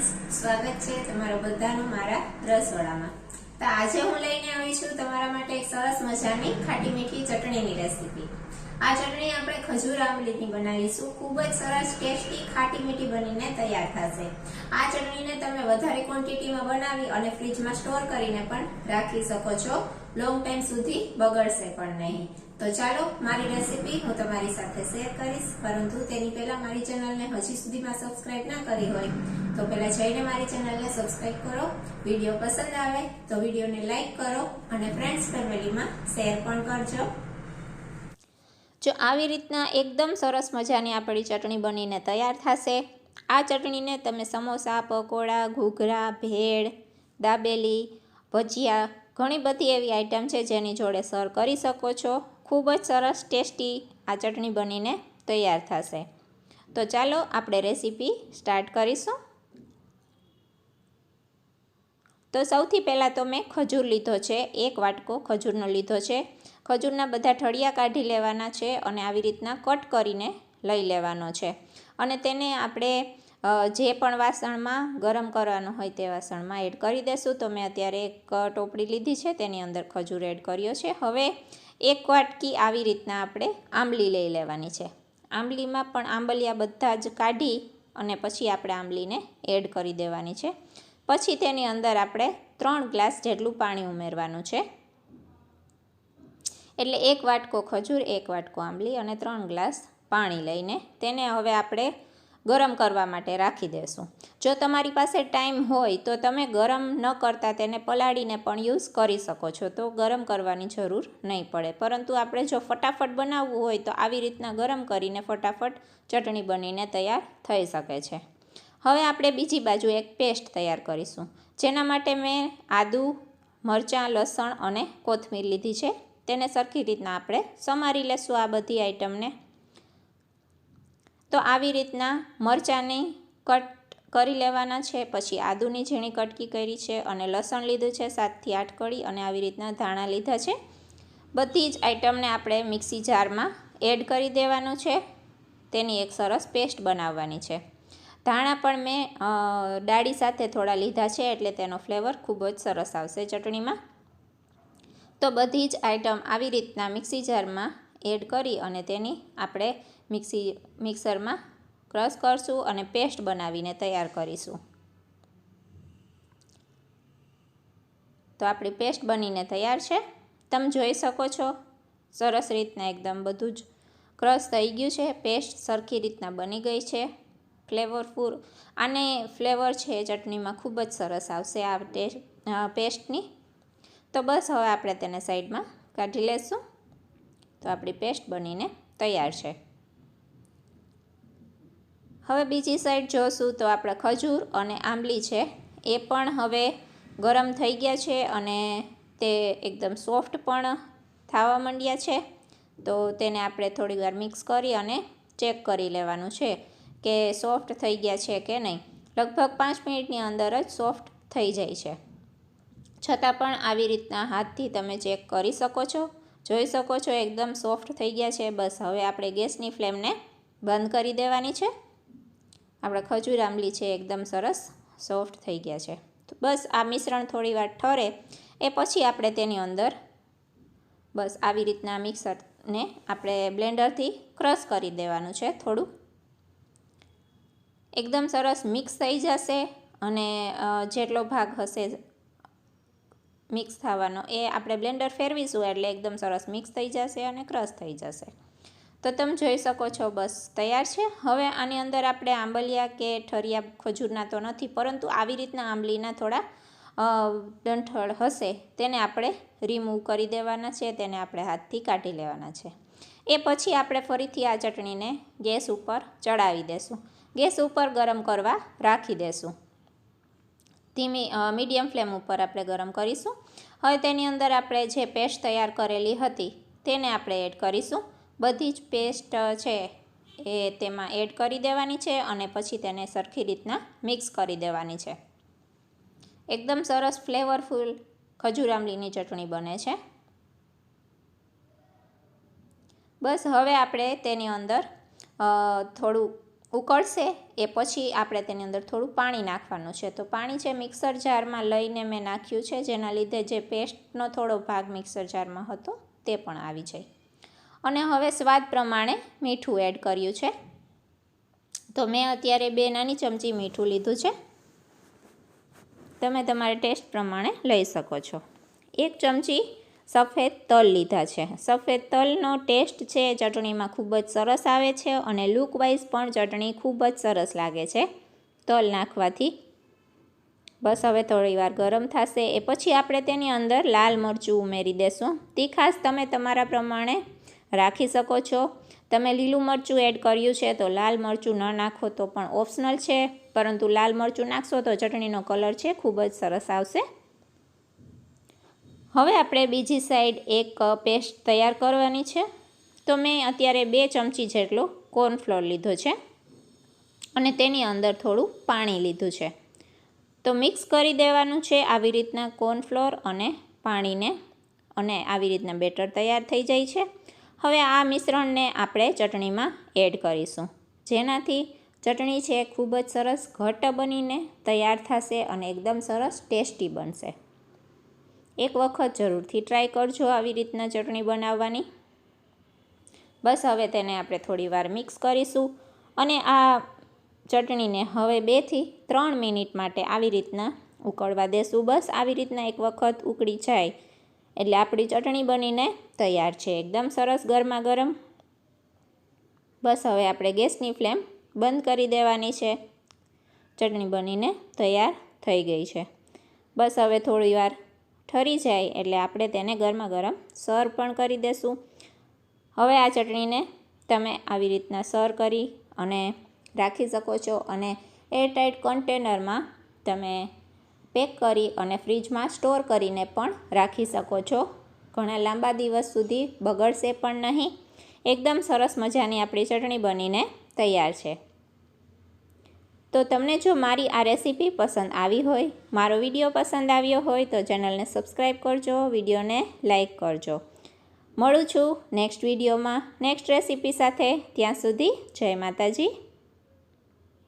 સ્વાગત છે તમારા બધાનું મારા રસોડામાં તો આજે હું લઈને આવી છું તમારા માટે એક સરસ મજાની ખાટી મીઠી ચટણીની રેસીપી આ ચટણી આપણે ખજૂર આંબલીની બનાવીશું. ખૂબ જ સરસ, ટેસ્ટી, ખાટી મીઠી બનીને તૈયાર થશે. આ ચટણીને તમે વધારે ક્વોન્ટિટીમાં બનાવી અને ફ્રીજમાં સ્ટોર કરીને પણ રાખી શકો છો. લોંગ ટાઈમ સુધી બગડશે પણ નહીં. તો ચાલો, મારી રેસીપી હું તમારી સાથે શેર કરીશ. પરંતુ તેની પહેલા મારી ચેનલને હજી સુધીમાં સબસ્ક્રાઇબ ના કરી હોય, તો પહેલા જઈને મારી ચેનલને સબસ્ક્રાઇબ કરો. વીડિયો પસંદ આવે તો વિડીયોને લાઈક કરો અને ફ્રેન્ડ્સ ફેમિલીમાં શેર પણ કરજો. જો આવી રીતના એકદમ સરસ મજાની આપણી ચટણી બનીને તૈયાર થશે. આ ચટણીને તમે સમોસા, પકોડા, ઘૂઘરા, ભેળ, દાબેલી, ભજીયા ઘણી બધી એવી આઈટમ છે જેની જોડે સર્વ કરી શકો છો. ખૂબ જ સરસ, ટેસ્ટી આ ચટણી બનીને તૈયાર થશે. તો ચાલો આપણે રેસીપી સ્ટાર્ટ કરીશું. તો સૌથી પહેલાં તો મેં ખજૂર લીધો છે, એક વાટકો ખજૂરનો લીધો છે. ખજૂરના બધા ઠળિયા કાઢી લેવાના છે અને આવી રીતના કટ કરીને લઈ લેવાનો છે. અને તેને આપણે જે પણ વાસણમાં ગરમ કરવાનું હોય તે વાસણમાં એડ કરી દેશું. તો મેં અત્યારે એક ટોપડી લીધી છે, તેની અંદર ખજૂર એડ કર્યો છે. હવે એક વાટકી આવી રીતના આપણે આંબલી લઈ લેવાની છે. આંબલીમાં પણ આંબલિયા બધા જ કાઢી અને પછી આપણે આંબલીને એડ કરી દેવાની છે. પછી તેની અંદર આપણે ત્રણ ગ્લાસ જેટલું પાણી ઉમેરવાનું છે. એટલે એક વાટકો ખજૂર, એક વાટકો આંબલી અને ત્રણ ગ્લાસ પાણી લઈને તેને હવે આપણે ગરમ કરવા માટે રાખી દેશું. જો તમારી પાસે ટાઈમ હોય તો તમે ગરમ ન કરતાં તેને પલાળીને પણ યુઝ કરી શકો છો. તો ગરમ કરવાની જરૂર નહીં પડે. પરંતુ આપણે જો ફટાફટ બનાવવું હોય તો આવી રીતના ગરમ કરીને ફટાફટ ચટણી બનીને તૈયાર થઈ શકે છે. હવે આપણે બીજી બાજુ એક પેસ્ટ તૈયાર કરીશું. જેના માટે મેં આદુ, મરચાં, લસણ અને કોથમીર લીધી છે. તેને સરખી રીતના આપણે સમારી લેશું આ બધી આઈટમને. તો આવી રીતના મરચાંની કટ કરી લેવાના છે, પછી આદુની ઝીણી કટકી કરી છે અને લસણ લીધું છે સાતથી આઠ કળી અને આવી રીતના ધાણા લીધા છે. બધી જ આઈટમને આપણે મિક્સી જારમાં એડ કરી દેવાનું છે. તેની એક સરસ પેસ્ટ બનાવવાની છે. ધાણા પણ મેં ડાળી સાથે થોડા લીધા છે એટલે તેનો ફ્લેવર ખૂબ જ સરસ આવશે ચટણીમાં. તો બધી જ આઈટમ આવી રીતના મિક્સી જારમાં એડ કરી અને તેની આપણે મિક્સી, મિક્સરમાં ક્રશ કરશું અને પેસ્ટ બનાવીને તૈયાર કરીશું. તો આપણી પેસ્ટ બનીને તૈયાર છે. તમે જોઈ શકો છો, સરસ રીતના એકદમ બધું જ ક્રશ થઈ ગયું છે. પેસ્ટ સરખી રીતના બની ગઈ છે. ફ્લેવરફુલ આને ફ્લેવર છે ચટણીમાં ખૂબ જ સરસ આવશે આ ટેસ્ટ પેસ્ટની. તો બસ હવે આપણે તેને સાઈડમાં કાઢી લેશું. તો આપણી પેસ્ટ બનીને તૈયાર છે. હવે બીજી સાઈડ જોશું તો આપણે ખજૂર અને આંબલી છે. એ પણ હવે ગરમ થઈ ગયા છે અને તે એકદમ સોફ્ટ પણ થવા માંડ્યા છે. તો તેને આપણે થોડી વાર મિક્સ કરી અને ચેક કરી લેવાનું છે કે સોફ્ટ થઈ ગયા છે કે નહીં. લગભગ પાંચ મિનિટની અંદર જ સોફ્ટ થઈ જાય છે. છતાં પણ આવી રીતના હાથથી તમે ચેક કરી શકો છો. જોઈ શકો છો, એકદમ સોફ્ટ થઈ ગયા છે. બસ હવે આપણે ગેસની ફ્લેમને બંધ કરી દેવાની છે. આપણે ખજૂર આંબલી છે, એકદમ સરસ સોફ્ટ થઈ ગયા છે. તો બસ આ મિશ્રણ થોડી વાર ઠરે, એ પછી આપણે તેની અંદર બસ આવી રીતના મિક્સરને આપણે બ્લેન્ડરથી ક્રશ કરી દેવાનું છે થોડું. એકદમ સરસ મિક્સ થઈ જશે અને જેટલો ભાગ હશે મિક્સ થવાનો. એ આપણે બ્લેન્ડર ફેરવીશું એટલે એકદમ સરસ મિક્સ થઈ જશે અને ક્રશ થઈ જશે. તો તમે જોઈ શકો છો બસ તૈયાર છે. હવે આની અંદર આપણે આંબલિયા કે ઠરિયા ખજૂરના તો નથી, પરંતુ આવી રીતના આંબલીના થોડા ડંઠળ હશે તેને આપણે રિમૂવ કરી દેવાના છે, તેને આપણે હાથથી કાઢી લેવાના છે. એ પછી આપણે ફરીથી આ ચટણીને ગેસ ઉપર ચડાવી દેશું. ગેસ ઉપર ગરમ કરવા રાખી દેશું. ધીમી મીડિયમ ફ્લેમ ઉપર આપણે ગરમ કરીશું. હવે તેની અંદર આપણે જે પેસ્ટ તૈયાર કરેલી હતી તેને આપણે એડ કરીશું. બધી જ પેસ્ટ છે એ તેમાં એડ કરી દેવાની છે અને પછી તેને સરખી રીતના મિક્સ કરી દેવાની છે. એકદમ સરસ ફ્લેવરફુલ ખજૂર આંબલીની ચટણી બને છે. બસ હવે આપણે તેની અંદર થોડું ઉકળશે, એ પછી આપણે તેની અંદર થોડું પાણી નાખવાનું છે. તો પાણી છે મિક્સર જારમાં લઈને મેં નાખ્યું છે, જેના લીધે જે પેસ્ટનો થોડો ભાગ મિક્સર જારમાં હતો, તે પણ આવી જાય. અને હવે સ્વાદ પ્રમાણે મીઠું એડ કર્યું છે. તો મેં અત્યારે બે નાની ચમચી મીઠું લીધું છે. તમે તમારા ટેસ્ટ પ્રમાણે લઈ શકો છો. એક ચમચી સફેદ તલ લીધા છે. સફેદ તલનો ટેસ્ટ છે, ચટણીમાં ખૂબ જ સરસ આવે છે અને લુકવાઇઝ પણ ચટણી ખૂબ જ સરસ લાગે છે. તલ નાખવાથી. બસ હવે થોડી વાર ગરમ થશે. એ પછી આપણે તેની અંદર લાલ મરચું ઉમેરી દેશું. તીખાસ તમે તમારા પ્રમાણે રાખી શકો છો. તમે લીલું મરચું એડ કર્યું છે તો લાલ મરચું ન નાખો તો પણ ઓપ્શનલ છે. પરંતુ લાલ મરચું નાખશો તો ચટણીનો કલર છે, ખૂબ જ સરસ આવશે. હવે આપણે બીજી સાઈડ એક પેસ્ટ તૈયાર કરવાની છે. તો મેં અત્યારે બે ચમચી જેટલો કોર્નફ્લોર લીધો છે અને તેની અંદર થોડું પાણી લીધું છે. તો મિક્સ કરી દેવાનું છે આવી રીતના કોર્નફ્લોર અને પાણીને અને આવી રીતના બેટર તૈયાર થઈ જાય છે. હવે આ મિશ્રણને આપણે ચટણીમાં એડ કરીશું. જેનાથી ચટણી છે ખૂબ જ સરસ ઘટ્ટ બનીને તૈયાર થશે અને એકદમ સરસ ટેસ્ટી બનશે. એક વખત જરૂરથી ટ્રાય કરજો આવી રીતના ચટણી બનાવવાની. બસ હવે તેને આપણે થોડીવાર મિક્સ કરીશું અને આ ચટણીને હવે બેથી ત્રણ મિનિટ માટે આવી રીતના ઉકળવા દેશું. બસ આવી રીતના એક વખત ઉકળી જાય. એટલે આપણી ચટણી બનીને તૈયાર છે. એકદમ સરસ ગરમા ગરમ બસ હવે આપણે ગેસની ફ્લેમ બંધ કરી દેવાની છે. ચટણી બનીને તૈયાર થઈ ગઈ છે. બસ હવે થોડી વાર ઠરી જાય એટલે આપણે તેને ગરમા ગરમ સર્વ પણ કરી દેશું. હવે આ ચટણીને તમે આવી રીતના સર્વ કરી અને રાખી શકો છો અને એરટાઇટ કન્ટેનરમાં તમે પેક કરી અને ફ્રીજમાં સ્ટોર કરીને પણ રાખી શકો છો. ઘણા લાંબા દિવસ સુધી બગડશે પણ નહીં. એકદમ સરસ મજાની આપણી ચટણી બનીને તૈયાર છે. તો તમને જો મારી આ રેસીપી પસંદ આવી હોય, મારો વીડિયો પસંદ આવ્યો હોય, તો ચેનલને સબસ્ક્રાઈબ કરજો, વિડીયોને લાઇક કરજો. મળું છું નેક્સ્ટ વિડીયોમાં, નેક્સ્ટ રેસીપી સાથે. ત્યાં સુધી જય માતાજી.